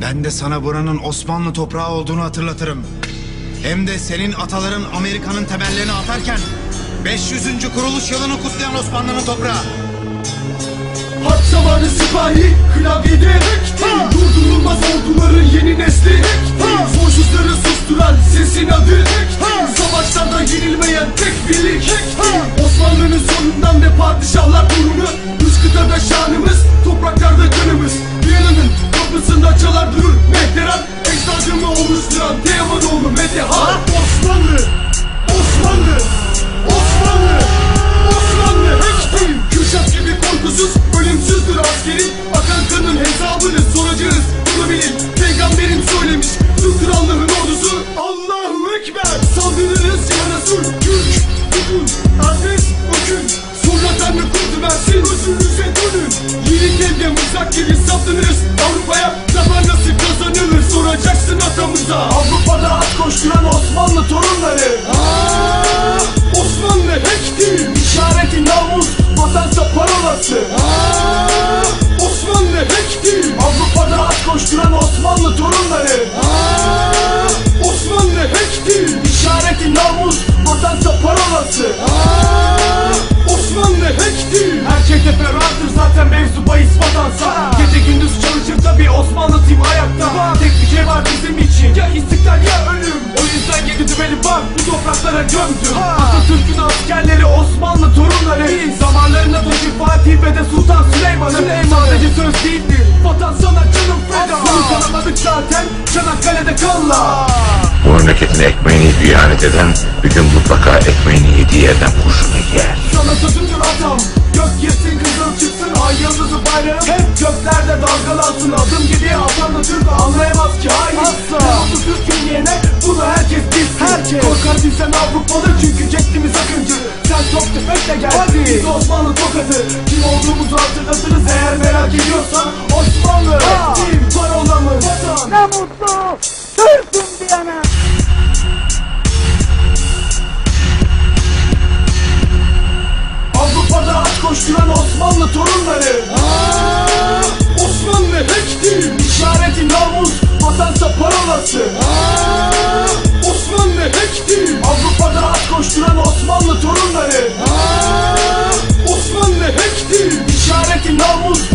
Ben de sana buranın Osmanlı toprağı olduğunu hatırlatırım. Hem de senin ataların Amerika'nın temellerini atarken 500. kuruluş yılını kutlayan Osmanlı'nın toprağı. Harp zamanı sipahi klavyede ekti Durdurulmaz orduların yeni nesli ekti Soysuzları susturan sesin adı ekti Savaşlarda yenilmeyen tek birlik ekti Osmanlı'nın sonundan ve padişahlar torunu Üç kıtada şanımız, topraklarda Resul Türk Bugün Adres Bugün. Sonra Tanrı kurdu versin. Özünüze dönün. Yiğit elde mızrak gibi saplanırız. Avrupa'ya Zaman nasıl kazanılır? Soracaksın atamıza. Avrupa'da at koşturan Osmanlı torunları. Aa, değildir. Vatan sana canım feda. Bunu tanımadık zaten. Çanakkale'de kanla Bu memleketin ekmeğini ihanet eden bir gün mutlaka ekmeğini yediği yerden kurşunu yer. Sana sözümdür atam Biz Osmanlı tokadı. Kim olduğumuzu hatırlatırız eğer merak ediyorsan. Osmanlı Kim parolamız Vatan. Ne mutlu Türk'üm diyene. Avrupa'da aç koşturan Osmanlı torunları. Aa, Osmanlı hekti de novo.